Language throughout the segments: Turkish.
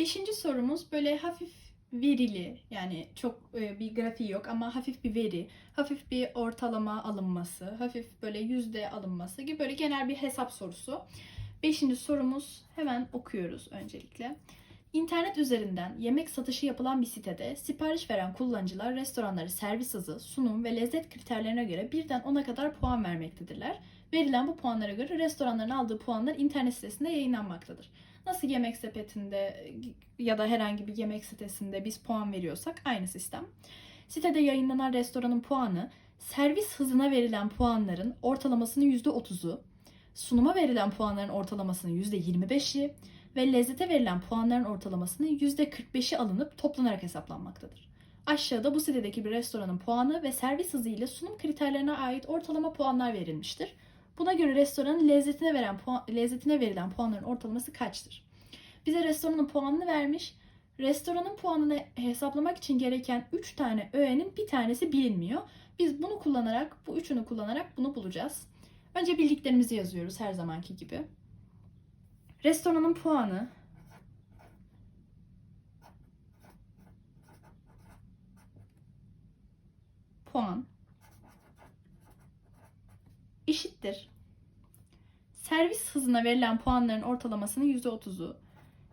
Beşinci sorumuz böyle hafif verili yani çok e, bir grafiği yok ama hafif bir veri, hafif bir ortalama alınması, hafif böyle yüzde alınması gibi böyle genel bir hesap sorusu. Beşinci sorumuz hemen okuyoruz öncelikle. İnternet üzerinden yemek satışı yapılan bir sitede sipariş veren kullanıcılar restoranları servis hızı, sunum ve lezzet kriterlerine göre birden 10'a kadar puan vermektedirler. Verilen bu puanlara göre restoranların aldığı puanlar internet sitesinde yayınlanmaktadır. Nasıl yemek sepetinde ya da herhangi bir yemek sitesinde biz puan veriyorsak aynı sistem. Sitede yayınlanan restoranın puanı servis hızına verilen puanların ortalamasının %30'u, sunuma verilen puanların ortalamasının %25'i ve lezzete verilen puanların ortalamasının %45'i alınıp toplanarak hesaplanmaktadır. Aşağıda bu sitedeki bir restoranın puanı ve servis hızı ile sunum kriterlerine ait ortalama puanlar verilmiştir. Buna göre restoranın lezzetine veren puan, lezzetine verilen puanların ortalaması kaçtır? Bize restoranın puanını vermiş. Restoranın puanını hesaplamak için gereken 3 tane öğenin bir tanesi bilinmiyor. Biz bunu kullanarak, bu üçünü kullanarak bunu bulacağız. Önce bildiklerimizi yazıyoruz her zamanki gibi. Restoranın puanı puan eşittir. Servis hızına verilen puanların ortalamasının %30'u,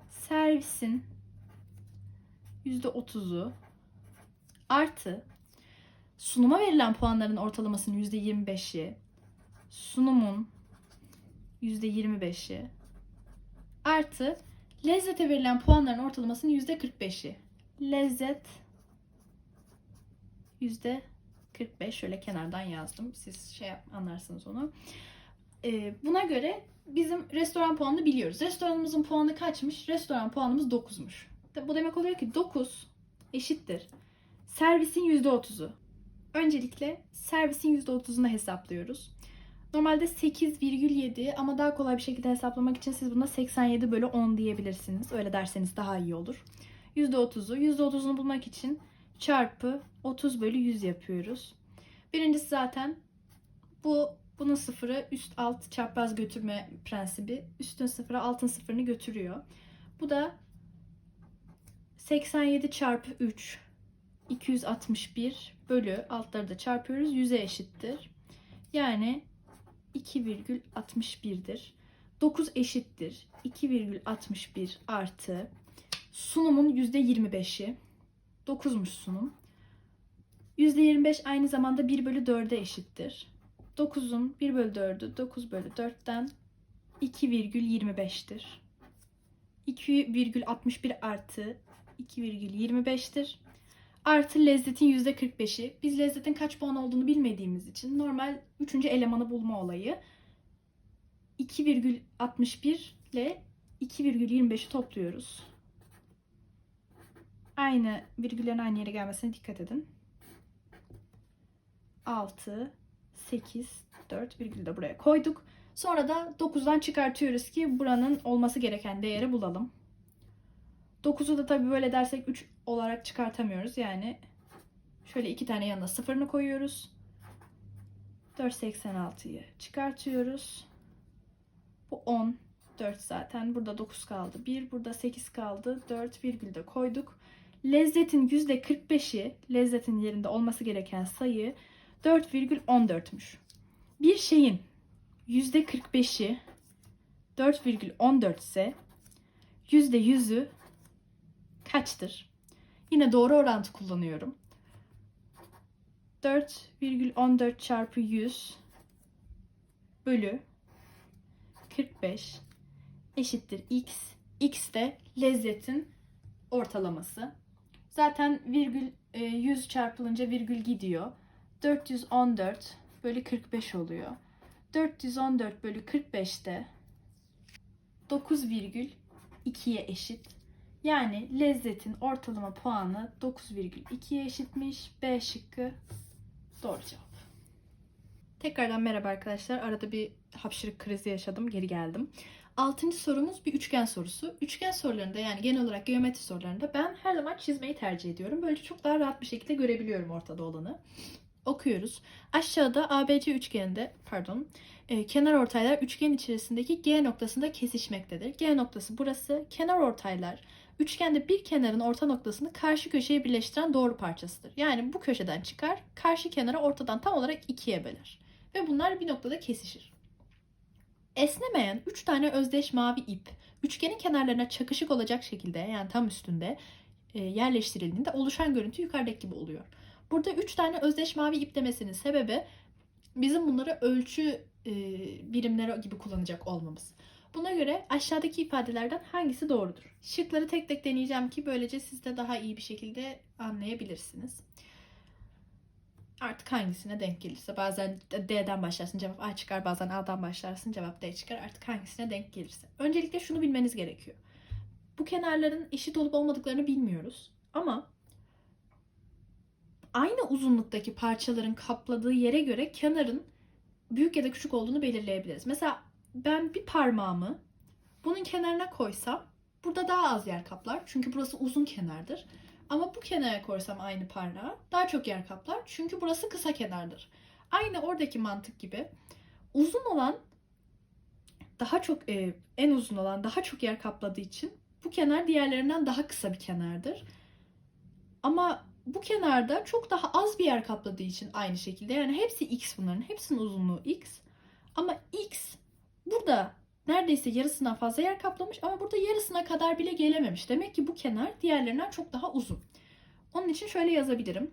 servisin %30'u artı sunuma verilen puanların ortalamasının %25'i, sunumun %25'i artı lezzete verilen puanların ortalamasının %45'i. Lezzet %45 şöyle kenardan yazdım. Siz şey anlarsınız onu. Ee, buna göre bizim restoran puanını biliyoruz. Restoranımızın puanı kaçmış? Restoran puanımız 9'muş. De- Bu demek oluyor ki 9 eşittir. Servisin %30'u. Öncelikle servisin %30'unu hesaplıyoruz. Normalde 8,7 ama daha kolay bir şekilde hesaplamak için siz buna 87 bölü 10 diyebilirsiniz. Öyle derseniz daha iyi olur. %30'u. %30'unu bulmak için çarpı 30 bölü 100 yapıyoruz. Birincisi zaten bu bunun sıfırı üst alt çapraz götürme prensibi. Üstün sıfıra altın sıfırını götürüyor. Bu da 87 çarpı 3 261 bölü altları da çarpıyoruz. 100'e eşittir. Yani 2,61'dir. 9 eşittir. 2,61 artı sunumun %25'i. 9'muş sunum. %25 aynı zamanda 1 bölü 4'e eşittir. 9'un 1 bölü 4'ü 9 bölü 4'ten 2,25'tir. 2,61 artı 2,25'tir. Artı lezzetin %45'i. Biz lezzetin kaç puan olduğunu bilmediğimiz için normal 3. elemanı bulma olayı 2,61 ile 2,25'i topluyoruz. Aynı virgüllerin aynı yere gelmesine dikkat edin. 6, 8, 4 virgülü de buraya koyduk. Sonra da 9'dan çıkartıyoruz ki buranın olması gereken değeri bulalım. 9'u da tabii böyle dersek 3 olarak çıkartamıyoruz. Yani şöyle iki tane yanına sıfırını koyuyoruz. 486'yı çıkartıyoruz. Bu 10. 4 zaten. Burada 9 kaldı. 1. Burada 8 kaldı. 4 virgül de koyduk. Lezzetin %45'i lezzetin yerinde olması gereken sayı 4,14'müş. Bir şeyin %45'i 4,14 ise %100'ü kaçtır? Yine doğru orantı kullanıyorum. 4,14 çarpı 100 bölü 45 eşittir x. x de lezzetin ortalaması. Zaten virgül e, 100 çarpılınca virgül gidiyor. 414 bölü 45 oluyor. 414 bölü 45 de 9,2'ye eşit. Yani lezzetin ortalama puanı 9,2'ye eşitmiş. B şıkkı doğru cevap. Tekrardan merhaba arkadaşlar. Arada bir hapşırık krizi yaşadım. Geri geldim. Altıncı sorumuz bir üçgen sorusu. Üçgen sorularında yani genel olarak geometri sorularında ben her zaman çizmeyi tercih ediyorum. Böylece çok daha rahat bir şekilde görebiliyorum ortada olanı. Okuyoruz. Aşağıda ABC üçgeninde pardon e, kenar ortaylar üçgen içerisindeki G noktasında kesişmektedir. G noktası burası. Kenar ortaylar üçgende bir kenarın orta noktasını karşı köşeye birleştiren doğru parçasıdır. Yani bu köşeden çıkar, karşı kenara ortadan tam olarak ikiye böler. Ve bunlar bir noktada kesişir. Esnemeyen 3 tane özdeş mavi ip üçgenin kenarlarına çakışık olacak şekilde yani tam üstünde e, yerleştirildiğinde oluşan görüntü yukarıdaki gibi oluyor. Burada 3 tane özdeş mavi ip demesinin sebebi bizim bunları ölçü e, birimleri gibi kullanacak olmamız. Buna göre aşağıdaki ifadelerden hangisi doğrudur? Şıkları tek tek deneyeceğim ki böylece siz de daha iyi bir şekilde anlayabilirsiniz. Artık hangisine denk gelirse. Bazen D'den başlarsın cevap A çıkar, bazen A'dan başlarsın cevap D çıkar. Artık hangisine denk gelirse. Öncelikle şunu bilmeniz gerekiyor. Bu kenarların eşit olup olmadıklarını bilmiyoruz. Ama aynı uzunluktaki parçaların kapladığı yere göre kenarın büyük ya da küçük olduğunu belirleyebiliriz. Mesela ben bir parmağımı bunun kenarına koysam burada daha az yer kaplar. Çünkü burası uzun kenardır. Ama bu kenara koysam aynı parmağı daha çok yer kaplar. Çünkü burası kısa kenardır. Aynı oradaki mantık gibi uzun olan daha çok e, en uzun olan daha çok yer kapladığı için bu kenar diğerlerinden daha kısa bir kenardır. Ama bu kenarda çok daha az bir yer kapladığı için aynı şekilde yani hepsi x bunların hepsinin uzunluğu x. Ama x burada neredeyse yarısından fazla yer kaplamış ama burada yarısına kadar bile gelememiş. Demek ki bu kenar diğerlerinden çok daha uzun. Onun için şöyle yazabilirim.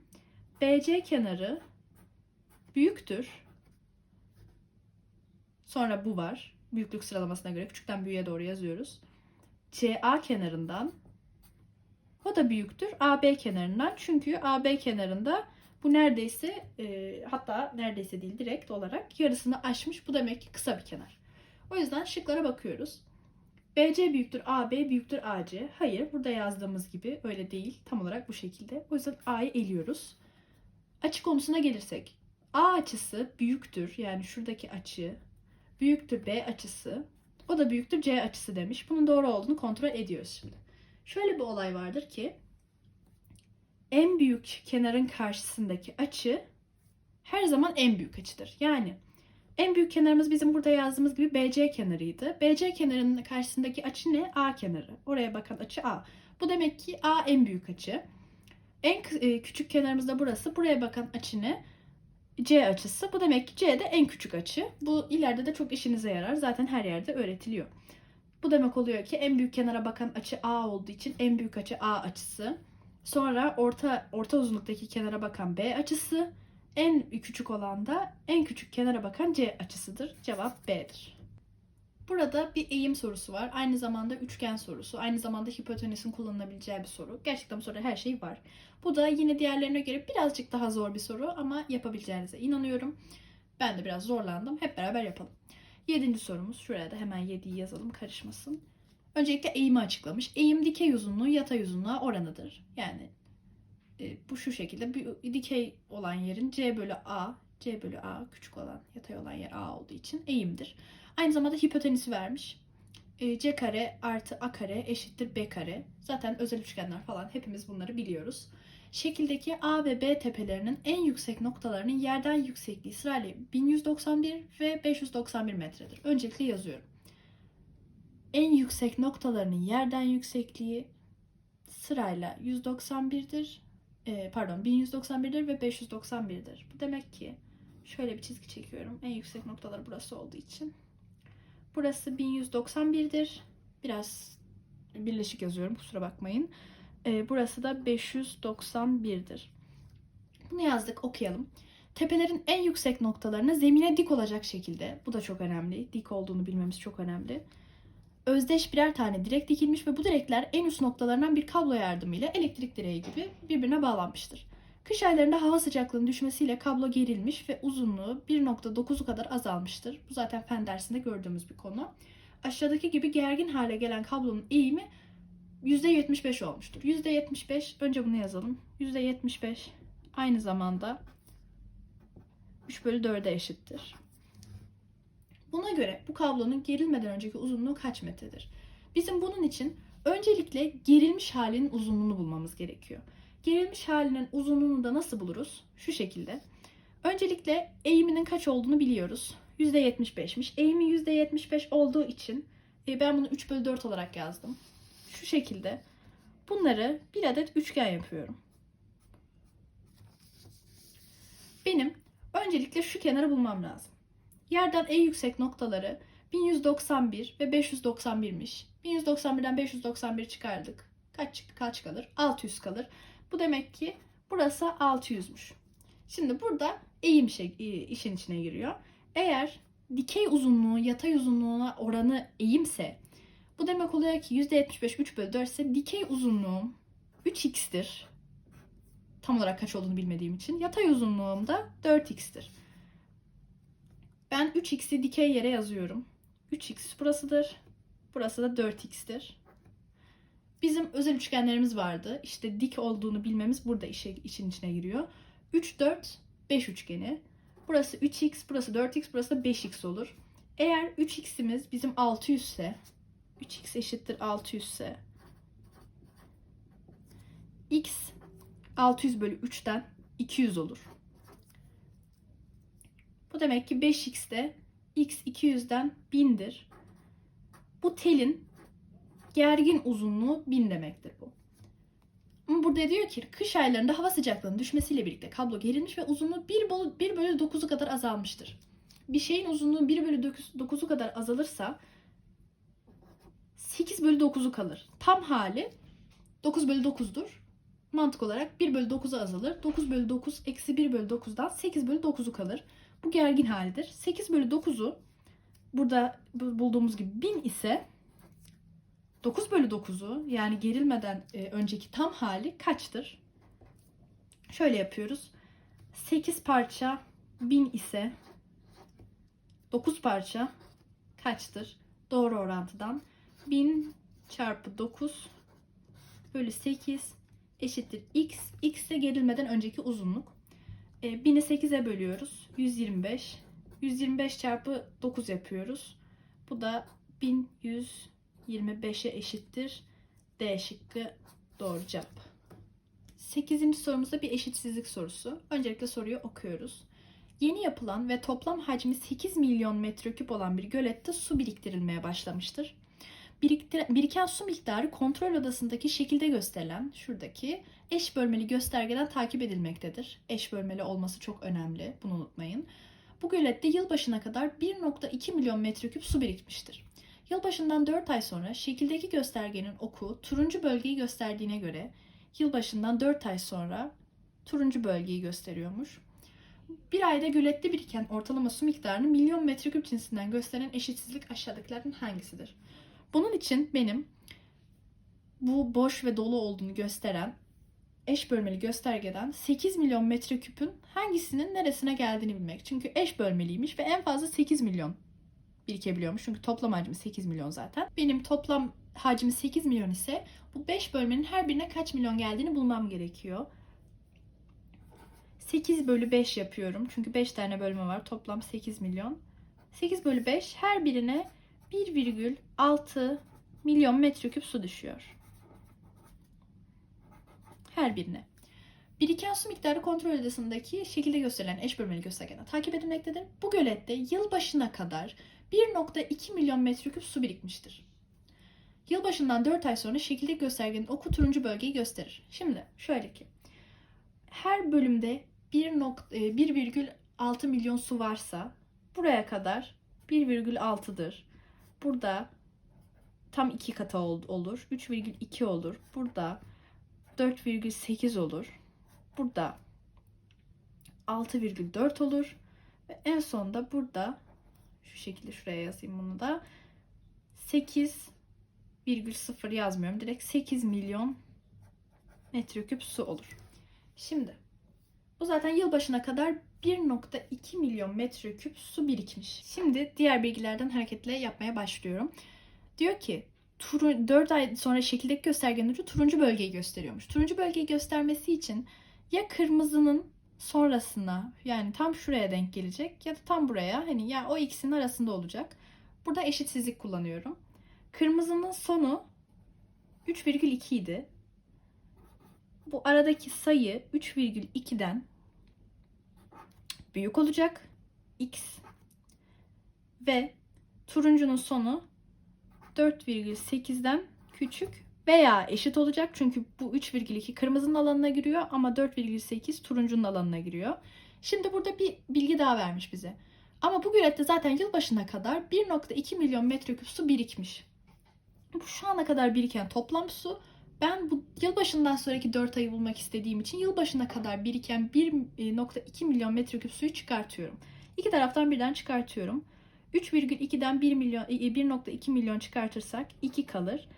BC kenarı büyüktür. Sonra bu var. Büyüklük sıralamasına göre küçükten büyüğe doğru yazıyoruz. CA kenarından o da büyüktür AB kenarından. Çünkü AB kenarında bu neredeyse e, hatta neredeyse değil direkt olarak yarısını aşmış. Bu demek ki kısa bir kenar. O yüzden şıklara bakıyoruz. BC büyüktür AB büyüktür AC. Hayır burada yazdığımız gibi öyle değil. Tam olarak bu şekilde. O yüzden A'yı eliyoruz. Açı konusuna gelirsek. A açısı büyüktür. Yani şuradaki açı büyüktür B açısı. O da büyüktür C açısı demiş. Bunun doğru olduğunu kontrol ediyoruz şimdi. Şöyle bir olay vardır ki en büyük kenarın karşısındaki açı her zaman en büyük açıdır. Yani en büyük kenarımız bizim burada yazdığımız gibi BC kenarıydı. BC kenarının karşısındaki açı ne? A kenarı. Oraya bakan açı A. Bu demek ki A en büyük açı. En e, küçük kenarımız da burası. Buraya bakan açı ne? C açısı. Bu demek ki C de en küçük açı. Bu ileride de çok işinize yarar. Zaten her yerde öğretiliyor. Bu demek oluyor ki en büyük kenara bakan açı A olduğu için en büyük açı A açısı. Sonra orta orta uzunluktaki kenara bakan B açısı. En küçük olan da en küçük kenara bakan C açısıdır. Cevap B'dir. Burada bir eğim sorusu var. Aynı zamanda üçgen sorusu. Aynı zamanda hipotenüsün kullanılabileceği bir soru. Gerçekten bu soruda her şey var. Bu da yine diğerlerine göre birazcık daha zor bir soru ama yapabileceğinize inanıyorum. Ben de biraz zorlandım. Hep beraber yapalım. Yedinci sorumuz. Şuraya da hemen 7'yi yazalım karışmasın. Öncelikle eğimi açıklamış. Eğim dikey uzunluğu yatay uzunluğa oranıdır. Yani e, bu şu şekilde bir dikey olan yerin C bölü A, C bölü A küçük olan yatay olan yer A olduğu için eğimdir. Aynı zamanda hipotenüsü vermiş. E, C kare artı A kare eşittir B kare. Zaten özel üçgenler falan hepimiz bunları biliyoruz. Şekildeki A ve B tepelerinin en yüksek noktalarının yerden yüksekliği sırayla 1191 ve 591 metredir. Öncelikle yazıyorum. En yüksek noktalarının yerden yüksekliği sırayla 191'dir. E, pardon 1191'dir ve 591'dir. Bu demek ki şöyle bir çizgi çekiyorum. En yüksek noktaları burası olduğu için. Burası 1191'dir. Biraz birleşik yazıyorum kusura bakmayın. E, burası da 591'dir. Bunu yazdık okuyalım. Tepelerin en yüksek noktalarına zemine dik olacak şekilde, bu da çok önemli, dik olduğunu bilmemiz çok önemli. Özdeş birer tane direk dikilmiş ve bu direkler en üst noktalarından bir kablo yardımıyla elektrik direği gibi birbirine bağlanmıştır. Kış aylarında hava sıcaklığının düşmesiyle kablo gerilmiş ve uzunluğu 1.9'u kadar azalmıştır. Bu zaten fen dersinde gördüğümüz bir konu. Aşağıdaki gibi gergin hale gelen kablonun eğimi %75 olmuştur. %75 önce bunu yazalım. %75 aynı zamanda 3 bölü 4'e eşittir. Buna göre bu kablonun gerilmeden önceki uzunluğu kaç metredir? Bizim bunun için öncelikle gerilmiş halinin uzunluğunu bulmamız gerekiyor. Gerilmiş halinin uzunluğunu da nasıl buluruz? Şu şekilde. Öncelikle eğiminin kaç olduğunu biliyoruz. %75'miş. Eğimi %75 olduğu için e, ben bunu 3 bölü 4 olarak yazdım. Şu şekilde. bunları bir adet üçgen yapıyorum. Benim öncelikle şu kenarı bulmam lazım. Yerden en yüksek noktaları 1191 ve 591'miş. 1191'den 591 çıkardık. Kaç, kaç kalır? 600 kalır. Bu demek ki burası 600'müş. Şimdi burada eğim şey, işin içine giriyor. Eğer dikey uzunluğu yatay uzunluğuna oranı eğimse bu demek oluyor ki %75 3 bölü 4 ise dikey uzunluğum 3x'tir. Tam olarak kaç olduğunu bilmediğim için. Yatay uzunluğum da 4x'tir. Ben 3x'i dikey yere yazıyorum. 3x burasıdır. Burası da 4x'tir. Bizim özel üçgenlerimiz vardı. İşte dik olduğunu bilmemiz burada işe, işin içine giriyor. 3, 4, 5 üçgeni. Burası 3x, burası 4x, burası da 5x olur. Eğer 3x'imiz bizim 600 ise 3x eşittir 600 ise x 600 bölü 3'ten 200 olur. Bu demek ki 5x de x 200'den 1000'dir. Bu telin gergin uzunluğu 1000 demektir bu. Ama burada diyor ki kış aylarında hava sıcaklığının düşmesiyle birlikte kablo gerilmiş ve uzunluğu 1 bölü, 1 bölü 9'u kadar azalmıştır. Bir şeyin uzunluğu 1 bölü 9'u kadar azalırsa 8 bölü 9'u kalır. Tam hali 9 bölü 9'dur. Mantık olarak 1 bölü 9'u azalır. 9 bölü 9 eksi 1 bölü 9'dan 8 bölü 9'u kalır. Bu gergin halidir. 8 bölü 9'u burada bulduğumuz gibi 1000 ise 9 bölü 9'u yani gerilmeden e, önceki tam hali kaçtır? Şöyle yapıyoruz. 8 parça 1000 ise 9 parça kaçtır? Doğru orantıdan 1000 çarpı 9 bölü 8 eşittir x. x de gerilmeden önceki uzunluk. E, 1000'i 8'e bölüyoruz. 125. 125 çarpı 9 yapıyoruz. Bu da 1125'e eşittir. D şıkkı doğru cevap. 8. sorumuzda bir eşitsizlik sorusu. Öncelikle soruyu okuyoruz. Yeni yapılan ve toplam hacmi 8 milyon metreküp olan bir gölette su biriktirilmeye başlamıştır. Biriken su miktarı kontrol odasındaki şekilde gösterilen şuradaki eş bölmeli göstergeden takip edilmektedir. Eş bölmeli olması çok önemli. Bunu unutmayın. Bu gölette yılbaşına kadar 1.2 milyon metreküp su birikmiştir. Yılbaşından 4 ay sonra şekildeki göstergenin oku turuncu bölgeyi gösterdiğine göre yılbaşından 4 ay sonra turuncu bölgeyi gösteriyormuş. Bir ayda gölette biriken ortalama su miktarını milyon metreküp cinsinden gösteren eşitsizlik aşağıdakilerden hangisidir? Bunun için benim bu boş ve dolu olduğunu gösteren eş bölmeli göstergeden 8 milyon metreküpün hangisinin neresine geldiğini bilmek. Çünkü eş bölmeliymiş ve en fazla 8 milyon birikebiliyormuş. Çünkü toplam hacmi 8 milyon zaten. Benim toplam hacmi 8 milyon ise bu 5 bölmenin her birine kaç milyon geldiğini bulmam gerekiyor. 8 bölü 5 yapıyorum. Çünkü 5 tane bölme var. Toplam 8 milyon. 8 bölü 5 her birine 1,6 milyon metreküp su düşüyor. Her birine. Biriken su miktarı kontrol odasındaki şekilde gösterilen eş bölmeli göstergeden takip edilmektedir. Bu gölette yılbaşına kadar 1.2 milyon metreküp su birikmiştir. Yılbaşından 4 ay sonra şekilde göstergenin oku turuncu bölgeyi gösterir. Şimdi şöyle ki her bölümde 1,6 milyon su varsa buraya kadar 1,6'dır. Burada tam 2 katı olur. 3,2 olur. Burada 4,8 olur. Burada 6,4 olur. Ve en sonunda burada şu şekilde şuraya yazayım bunu da 8,0 yazmıyorum. Direkt 8 milyon metreküp su olur. Şimdi bu zaten yılbaşına kadar 1.2 milyon metreküp su birikmiş. Şimdi diğer bilgilerden hareketle yapmaya başlıyorum. Diyor ki 4 ay sonra şekildeki göstergenin ucu turuncu bölgeyi gösteriyormuş. Turuncu bölgeyi göstermesi için ya kırmızının sonrasına yani tam şuraya denk gelecek ya da tam buraya hani ya o ikisinin arasında olacak. Burada eşitsizlik kullanıyorum. Kırmızının sonu 3,2 idi. Bu aradaki sayı 3,2'den büyük olacak. X ve turuncunun sonu 4,8'den küçük veya eşit olacak. Çünkü bu 3,2 kırmızının alanına giriyor ama 4,8 turuncunun alanına giriyor. Şimdi burada bir bilgi daha vermiş bize. Ama bu gölette zaten yılbaşına kadar 1.2 milyon metreküp su birikmiş. Bu şu ana kadar biriken toplam su. Ben bu yılbaşından sonraki 4 ayı bulmak istediğim için yılbaşına kadar biriken 1.2 milyon metreküp suyu çıkartıyorum. İki taraftan birden çıkartıyorum. 3,2'den 1 milyon 1.2 milyon çıkartırsak 2 kalır.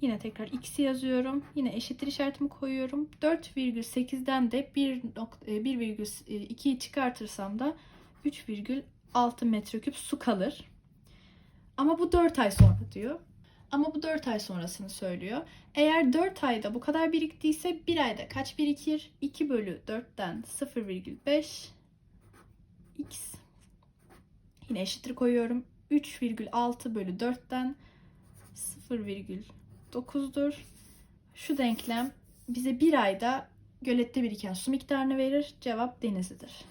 Yine tekrar x'i yazıyorum. Yine eşittir işaretimi koyuyorum. 4,8'den de 1.2'yi çıkartırsam da 3,6 metreküp su kalır. Ama bu 4 ay sonra diyor. Ama bu 4 ay sonrasını söylüyor. Eğer 4 ayda bu kadar biriktiyse 1 ayda kaç birikir? 2 bölü 4'ten 0,5 x Yine eşittir koyuyorum. 3,6 bölü 4'ten 0,9'dur. Şu denklem bize bir ayda gölette biriken su miktarını verir. Cevap Denizli'dir.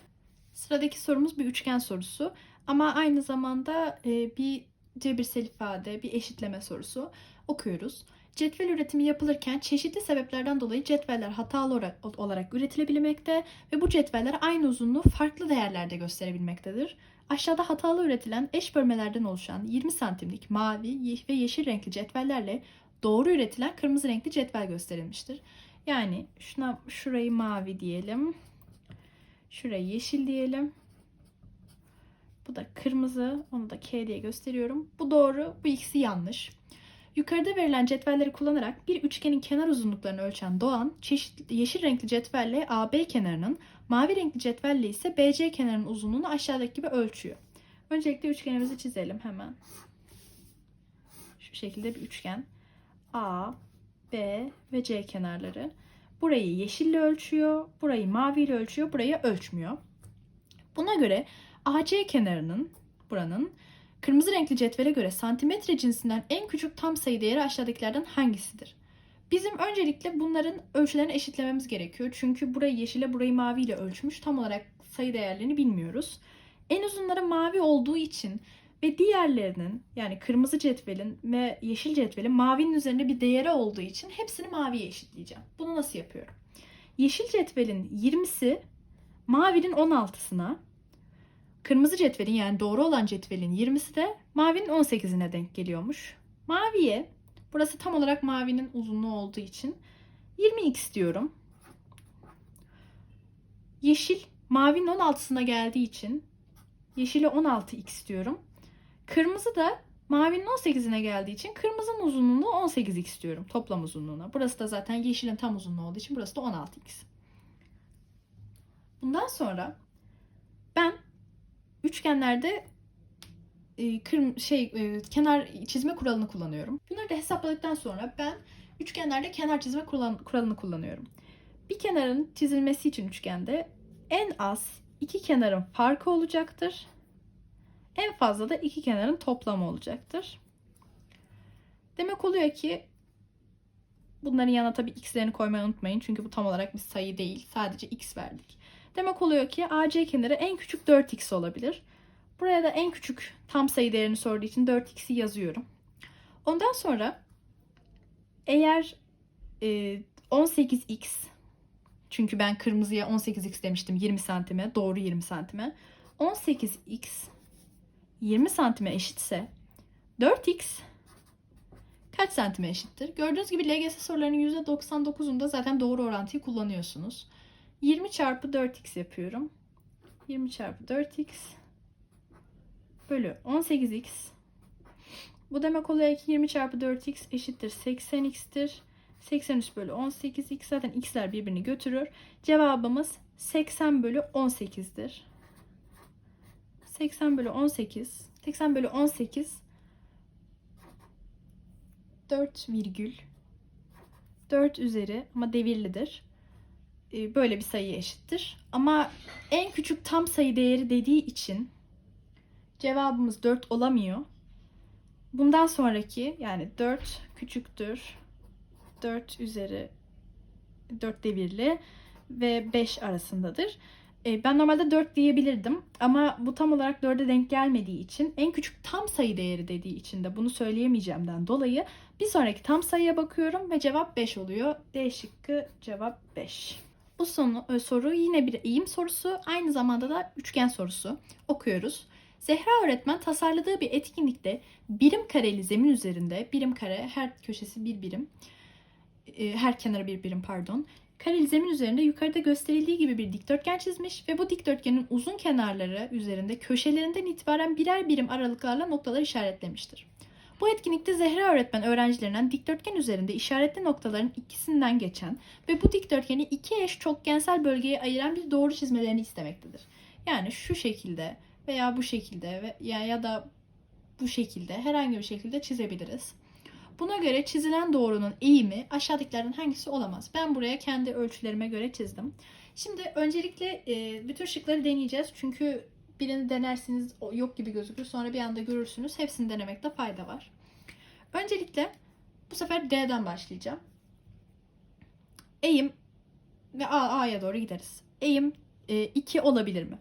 Sıradaki sorumuz bir üçgen sorusu. Ama aynı zamanda e, bir cebirsel ifade, bir eşitleme sorusu okuyoruz. Cetvel üretimi yapılırken çeşitli sebeplerden dolayı cetveller hatalı olarak, olarak üretilebilmekte ve bu cetveller aynı uzunluğu farklı değerlerde gösterebilmektedir. Aşağıda hatalı üretilen eş bölmelerden oluşan 20 santimlik mavi ve yeşil renkli cetvellerle doğru üretilen kırmızı renkli cetvel gösterilmiştir. Yani şuna şurayı mavi diyelim. Şurayı yeşil diyelim. Bu da kırmızı. Onu da K diye gösteriyorum. Bu doğru. Bu ikisi yanlış. Yukarıda verilen cetvelleri kullanarak bir üçgenin kenar uzunluklarını ölçen Doğan, çeşitli yeşil renkli cetvelle AB kenarının, mavi renkli cetvelle ise BC kenarının uzunluğunu aşağıdaki gibi ölçüyor. Öncelikle üçgenimizi çizelim hemen. Şu şekilde bir üçgen. A, B ve C kenarları. Burayı yeşille ölçüyor, burayı maviyle ölçüyor, burayı ölçmüyor. Buna göre AC kenarının, buranın kırmızı renkli cetvele göre santimetre cinsinden en küçük tam sayı değeri aşağıdakilerden hangisidir? Bizim öncelikle bunların ölçülerini eşitlememiz gerekiyor. Çünkü burayı yeşile, burayı maviyle ölçmüş. Tam olarak sayı değerlerini bilmiyoruz. En uzunları mavi olduğu için ve diğerlerinin yani kırmızı cetvelin ve yeşil cetvelin mavinin üzerinde bir değeri olduğu için hepsini maviye eşitleyeceğim. Bunu nasıl yapıyorum? Yeşil cetvelin 20'si mavinin 16'sına, kırmızı cetvelin yani doğru olan cetvelin 20'si de mavinin 18'ine denk geliyormuş. Maviye, burası tam olarak mavinin uzunluğu olduğu için 20x diyorum. Yeşil mavinin 16'sına geldiği için yeşile 16x diyorum. Kırmızı da mavinin 18'ine geldiği için kırmızının uzunluğunu 18x istiyorum toplam uzunluğuna. Burası da zaten yeşilin tam uzunluğu olduğu için burası da 16x. Bundan sonra üçgenlerde e, kırm şey e, kenar çizme kuralını kullanıyorum. Bunları da hesapladıktan sonra ben üçgenlerde kenar çizme kuralını kullanıyorum. Bir kenarın çizilmesi için üçgende en az iki kenarın farkı olacaktır. En fazla da iki kenarın toplamı olacaktır. Demek oluyor ki bunların yanına tabii x'lerini koymayı unutmayın. Çünkü bu tam olarak bir sayı değil. Sadece x verdik. Demek oluyor ki AC kenarı en küçük 4x olabilir. Buraya da en küçük tam sayı değerini sorduğu için 4x'i yazıyorum. Ondan sonra eğer e, 18x çünkü ben kırmızıya 18x demiştim 20 santime. Doğru 20 santime. 18x 20 santime eşitse 4x kaç santime eşittir? Gördüğünüz gibi LGS sorularının %99'unda zaten doğru orantıyı kullanıyorsunuz. 20 çarpı 4x yapıyorum. 20 çarpı 4x bölü 18x. Bu demek oluyor ki 20 çarpı 4x eşittir 80x'tir. 83 bölü 18x zaten x'ler birbirini götürür. Cevabımız 80 bölü 18'dir. 80 bölü 18. 80 bölü 18 4 virgül 4 üzeri ama devirlidir. Ee, böyle bir sayı eşittir. Ama en küçük tam sayı değeri dediği için cevabımız 4 olamıyor. Bundan sonraki yani 4 küçüktür 4 üzeri 4 devirli ve 5 arasındadır. E, ben normalde 4 diyebilirdim ama bu tam olarak 4'e denk gelmediği için en küçük tam sayı değeri dediği için de bunu söyleyemeyeceğimden dolayı bir sonraki tam sayıya bakıyorum ve cevap 5 oluyor. D şıkkı cevap 5. Bu sonu, e, soru yine bir eğim sorusu, aynı zamanda da üçgen sorusu. Okuyoruz. Zehra öğretmen tasarladığı bir etkinlikte birim kareli zemin üzerinde, birim kare her köşesi bir birim, e, her kenarı bir birim pardon. Kareli zemin üzerinde yukarıda gösterildiği gibi bir dikdörtgen çizmiş ve bu dikdörtgenin uzun kenarları üzerinde köşelerinden itibaren birer birim aralıklarla noktalar işaretlemiştir. Bu etkinlikte Zehra öğretmen öğrencilerinden dikdörtgen üzerinde işaretli noktaların ikisinden geçen ve bu dikdörtgeni iki eş çokgensel bölgeye ayıran bir doğru çizmelerini istemektedir. Yani şu şekilde veya bu şekilde ve ya, da bu şekilde herhangi bir şekilde çizebiliriz. Buna göre çizilen doğrunun eğimi aşağıdakilerden hangisi olamaz? Ben buraya kendi ölçülerime göre çizdim. Şimdi öncelikle bütün şıkları deneyeceğiz. Çünkü birini denersiniz yok gibi gözükür. Sonra bir anda görürsünüz. Hepsini denemekte fayda var. Öncelikle bu sefer D'den başlayacağım. Eğim ve A, A'ya doğru gideriz. Eğim 2 olabilir mi?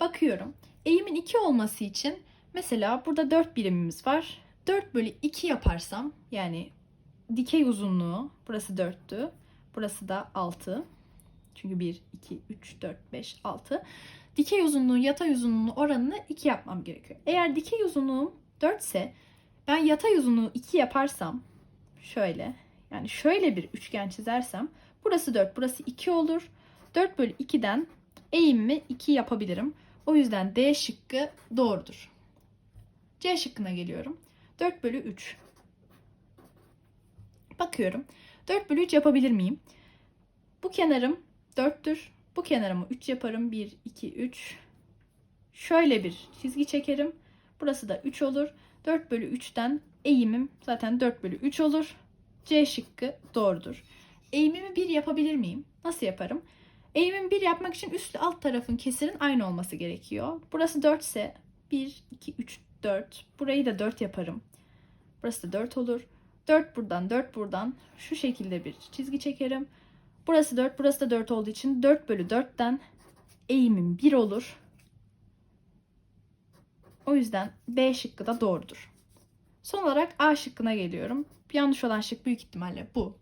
Bakıyorum. Eğimin 2 olması için mesela burada 4 birimimiz var. 4 bölü 2 yaparsam yani dikey uzunluğu burası 4'tü. Burası da 6. Çünkü 1, 2, 3, 4, 5, 6. Dikey uzunluğu yatay uzunluğu oranını 2 yapmam gerekiyor. Eğer dikey uzunluğum 4 ise ben yatay uzunluğu 2 yaparsam şöyle yani şöyle bir üçgen çizersem burası 4 burası 2 olur. 4 bölü 2'den eğimimi 2 yapabilirim. O yüzden D şıkkı doğrudur. C şıkkına geliyorum. 4 bölü 3. Bakıyorum. 4 bölü 3 yapabilir miyim? Bu kenarım 4'tür. Bu kenarımı 3 yaparım. 1, 2, 3. Şöyle bir çizgi çekerim. Burası da 3 olur. 4 bölü 3'ten eğimim zaten 4 bölü 3 olur. C şıkkı doğrudur. Eğimimi 1 yapabilir miyim? Nasıl yaparım? Eğimimi 1 yapmak için üst alt tarafın kesirin aynı olması gerekiyor. Burası 4 ise 1, 2, 3, 4. Burayı da 4 yaparım. Burası da 4 olur. 4 buradan 4 buradan şu şekilde bir çizgi çekerim. Burası 4 burası da 4 olduğu için 4 bölü 4'ten eğimim 1 olur. O yüzden B şıkkı da doğrudur. Son olarak A şıkkına geliyorum. Yanlış olan şık büyük ihtimalle bu.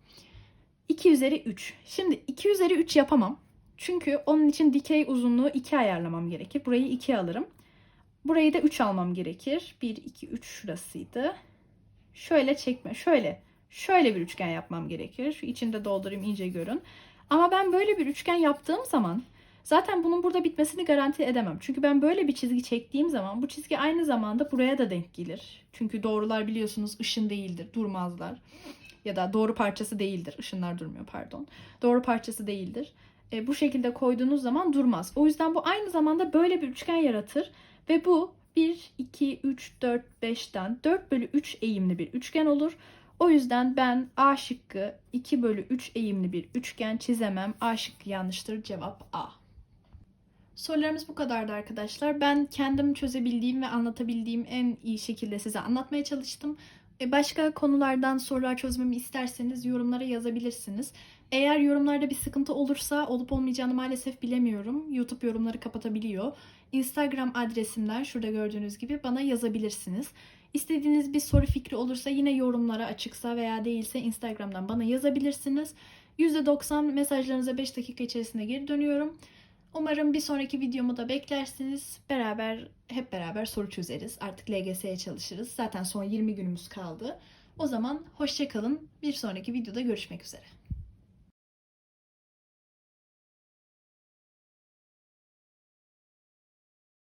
2 üzeri 3. Şimdi 2 üzeri 3 yapamam. Çünkü onun için dikey uzunluğu 2 ayarlamam gerekir. Burayı 2 alırım. Burayı da 3 almam gerekir. 1, 2, 3 şurasıydı. Şöyle çekme. Şöyle. Şöyle bir üçgen yapmam gerekir. Şu içinde doldurayım iyice görün. Ama ben böyle bir üçgen yaptığım zaman zaten bunun burada bitmesini garanti edemem. Çünkü ben böyle bir çizgi çektiğim zaman bu çizgi aynı zamanda buraya da denk gelir. Çünkü doğrular biliyorsunuz ışın değildir. Durmazlar. Ya da doğru parçası değildir. Işınlar durmuyor pardon. Doğru parçası değildir. E, bu şekilde koyduğunuz zaman durmaz. O yüzden bu aynı zamanda böyle bir üçgen yaratır. Ve bu 1, 2, 3, 4, 5'ten 4 bölü 3 eğimli bir üçgen olur. O yüzden ben A şıkkı 2 bölü 3 eğimli bir üçgen çizemem. A şıkkı yanlıştır. Cevap A. Sorularımız bu kadardı arkadaşlar. Ben kendim çözebildiğim ve anlatabildiğim en iyi şekilde size anlatmaya çalıştım. E, Başka konulardan sorular çözmemi isterseniz yorumlara yazabilirsiniz. Eğer yorumlarda bir sıkıntı olursa olup olmayacağını maalesef bilemiyorum. YouTube yorumları kapatabiliyor. Instagram adresimden şurada gördüğünüz gibi bana yazabilirsiniz. İstediğiniz bir soru fikri olursa yine yorumlara açıksa veya değilse Instagram'dan bana yazabilirsiniz. %90 mesajlarınıza 5 dakika içerisinde geri dönüyorum. Umarım bir sonraki videomu da beklersiniz. Beraber hep beraber soru çözeriz. Artık LGS'ye çalışırız. Zaten son 20 günümüz kaldı. O zaman hoşçakalın. Bir sonraki videoda görüşmek üzere.